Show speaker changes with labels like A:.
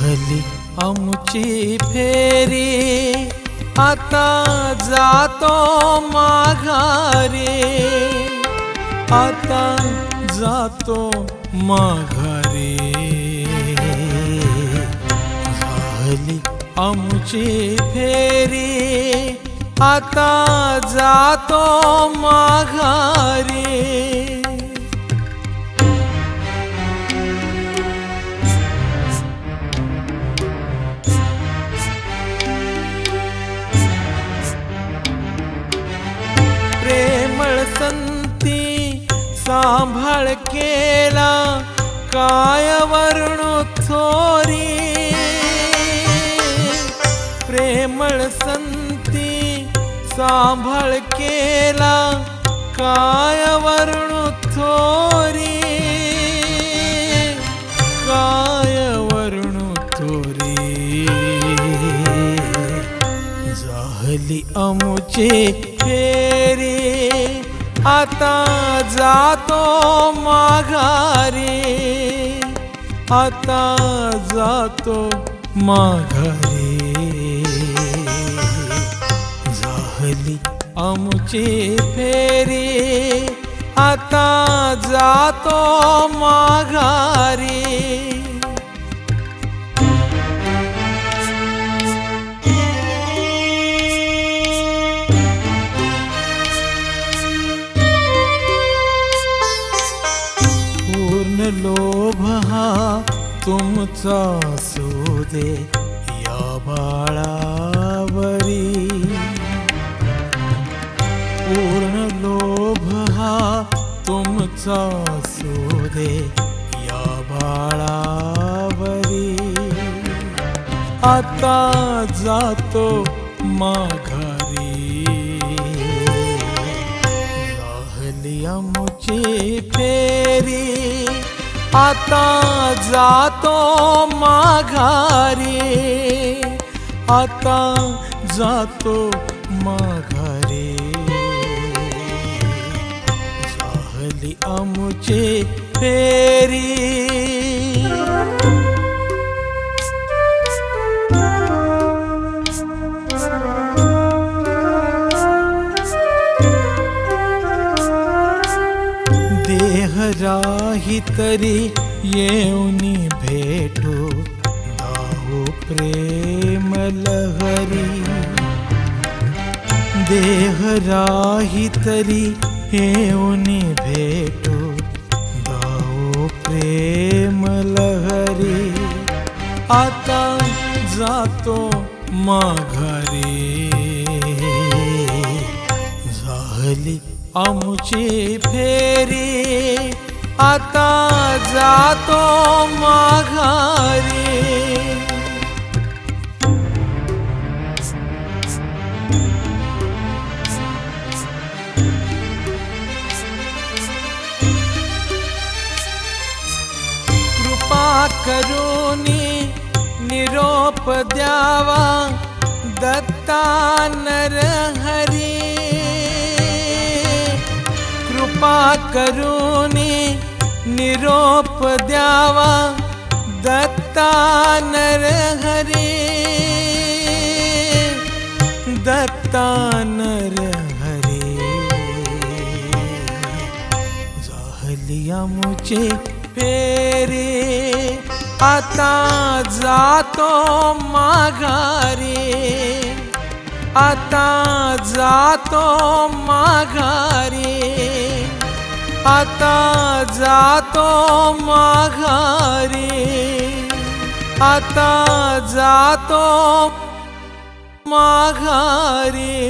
A: झाली आमची फेरी. आता जातो माघारी. आता जातो माघारी. झाली आमची फेरी. आता जातो माघारी. सांभाळ केला काय वर्णो थोरी. प्रेमळ संती सांभाळ केला काय वर्णो थोरी. काय वर्णो थोरी. झाली अमुचे फेरी. आता जातो माघारी. आता जातो माघारी. झाली आमची फेरी. आता जातो माघारी. तुमचा असू दे या बाळावरी. पूर्ण लोभ हा तुमचा असू दे या बाळावरी. आता जातो माघारी. राहली आमची फेरी. आता जात तो माघारी. आता जातो माघारी. झाली आमचे फेरी. देह राही तरी येऊनी भेटू दाऊ प्रेम लहरी. देह राही तरी येऊनी भेटू दाऊ प्रेम लहरी. आता जातो माघारी. झाली आमची फेरी. आता जातो माघारी. कृपा करूनी निरोप द्यावा दत्ता नरहरी कृपा करूनी निरोप द्यावा दत्ता नरहरी दत्ता नरहरी झाली मुचे फेरे आता जातो माघारी। आता जातो माघारी। आता जातो माघारी. आता जातो माघारी.